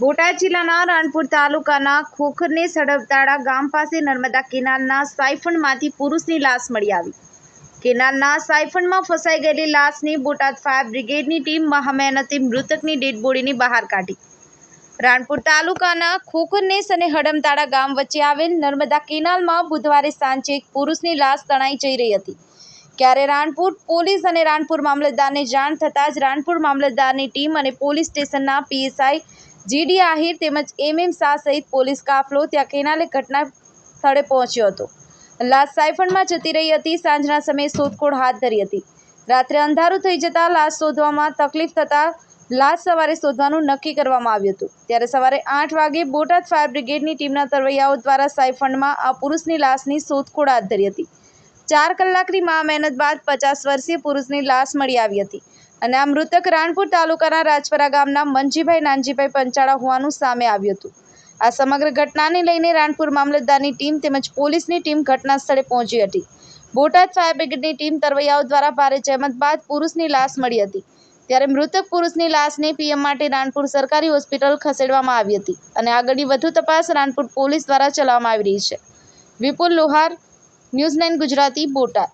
બોટાદ જિલ્લાના રાણપુર તાલુકાના ખોખરને સડબતાળા ગામ પાસે નર્મદા કેનાલના સાયફણમાંથી પુરુષની લાશ મળી આવી. કેનાલના સાયફણમાં ફસાઈ ગયેલી લાશની બોટાદ ફાયર બ્રિગેડની ટીમ મહામહેનતે મૃતકની ડેડ બોડીની બહાર કાઢી. રાણપુર તાલુકાના ખોખરનેસ અને હડમતાળા ગામ વચ્ચે આવેલ નર્મદા કેનાલમાં બુધવારે સાંજે એક પુરુષની લાશ તણાઈ જઈ રહી હતી. ત્યારે રાણપુર પોલીસ અને રાણપુર મામલતદારને જાણ થતાં જ રાણપુર મામલતદારની ટીમ અને પોલીસ સ્ટેશનના પીએસઆઈ જીડી આહિર તેમજ એમએમ શાહ સહિત પોલીસ કાફલો ત્યાં કેનાલે ઘટના સ્થળે પહોંચ્યો હતો. લાશ સાયફણમાં જતી રહી હતી. સાંજના સમયે શોધખોળ હાથ ધરી હતી. રાત્રે અંધારું થઈ જતાં લાશ શોધવામાં તકલીફ થતાં લાશ સવારે શોધવાનું નક્કી કરવામાં આવ્યું હતું. ત્યારે સવારે આઠ વાગે બોટાદ ફાયર બ્રિગેડની ટીમના તરવૈયાઓ દ્વારા સાયફંડમાં આ પુરુષની લાશની શોધખોળ હાથ ધરી હતી. ચાર કલાકની મા મહેનત બાદ પચાસ વર્ષીય પુરુષની લાશ મળી આવી હતી. અને આ મૃતક રાણપુર તાલુકાના રાજપરા ગામના મનજીભાઈ નાનજીભાઈ પંચાળા હોવાનું સામે આવ્યું હતું. આ સમગ્ર ઘટનાને લઈને રાણપુર મામલતદારની ટીમ તેમજ પોલીસની ટીમ ઘટના સ્થળે પહોંચી હતી. બોટાદ ફાયર બ્રિગેડની ટીમ તરવૈયાઓ દ્વારા ભારે જહેમત બાદ પુરુષની લાશ મળી હતી. ત્યારે મૃતક પુરુષની લાશને પીએમ માટે રાણપુર સરકારી હોસ્પિટલ ખસેડવામાં આવી હતી અને આગળની વધુ તપાસ રાણપુર પોલીસ દ્વારા ચલાવવામાં આવી રહી છે. Vipul Lohar, news nine Gujarati, Botad.